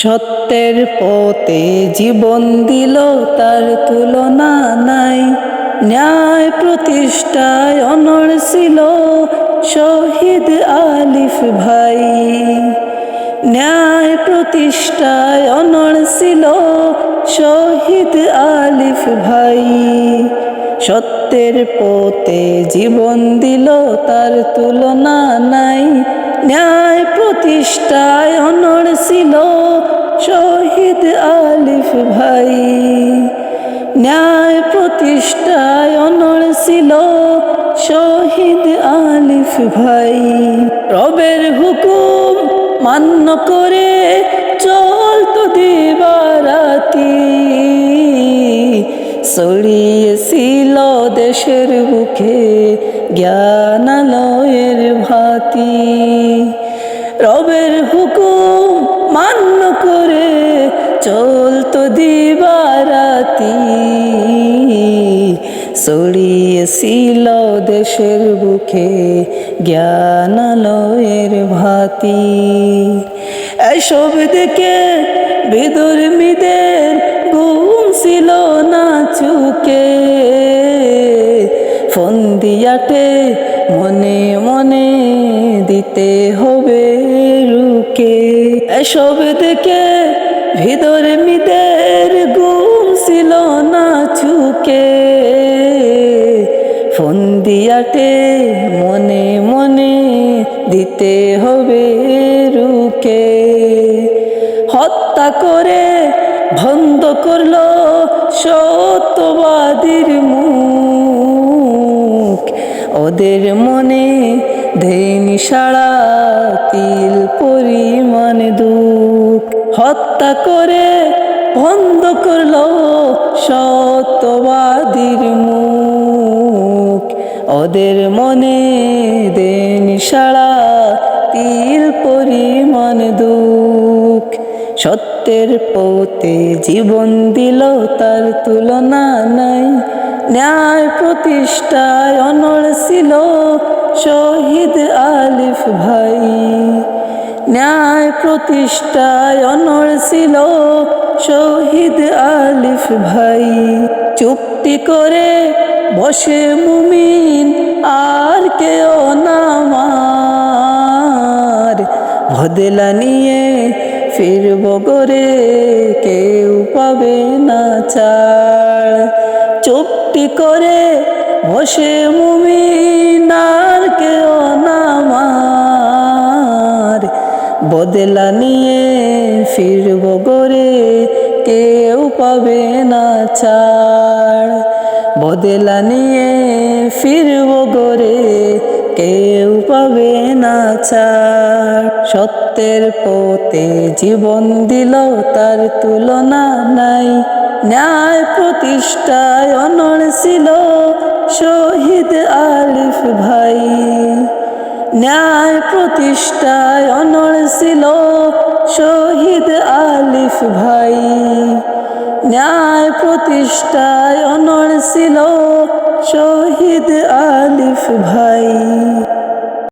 সত্যের পথে জীবন দিল তার তুলনা নাই। ন্যায় প্রতিষ্ঠায় অনড় ছিল শহীদ আলিফ ভাই। ন্যায় প্রতিষ্ঠায় অনড় ছিল শহীদ আলিফ ভাই। সত্যের পথে জীবন দিল তার তুলনা নাই। ন্যায় প্রতিষ্ঠায় অনড় ছিল শহীদ আলিফ ভাই। ন্যায় প্রতিষ্ঠায় অনড় ছিল শহীদ আলিফ ভাই। রবের হুকুম মান্য করে চলতো দিবারাতি। ছড়িয়েছিল দেশের বুকে জ্ঞানালয়ের ভাতি। রবের হুকুম মান্য করে চলতো দিবারাতি। ছড়িয়েছিল দেশের বুকে জ্ঞানালয়ের ভাতি। এসব দেখে বিদর্মীদের ফন্দিয়াটে মনে মনে দিতে হবে রুকে। এসব দেখে ভিতর মিদের ঘুম ছিল না চুকে ফন্দিয়াটে মনে মনে দিতে হবে রুকে। হত্যা করে বন্ধ করল সত্যবাদীর ওদের মনে ধেনি সাড়া তিল পরিমাণ দুঃখ। হত্যা করে বন্ধ করল সত্যবাদীর মুখ। ওদের মনে দেনি সাড়া তিল পরিমাণ দুঃখ। সত্যের পথে জীবন দিল তার তুলনা নাই। ন্যায় প্রতিষ্ঠায় অনড় ছিল শহীদ আলিফ ভাই। ন্যায় প্রতিষ্ঠায় অনড় ছিল শহীদ আলিফ ভাই। চুক্তি করে বসে মুমিন, আর কেউ নামার ভদেলা নিয়ে ফিরব গরে, কেউ পাবে না ছাড়। চুক্তি করে বসে মুমিন আর কেউ নামার বদলা নিয়ে ফিরব গরে, কেউ পাবে না ছাড়। বদলা নিয়ে ফিরব গরে, কেউ পাবে না ছাড়। সত্যের পথে জীবন দিল, তার তুলনা নাই। ন্যায় প্রতিষ্ঠায় অনড় ছিল শহীদ আলিফ ভাই। ন্যায় প্রতিষ্ঠায় অনড় ছিল শহীদ আলিফ ভাই। ন্যায় প্রতিষ্ঠায় অনড় ছিল শহীদ আলিফ ভাই।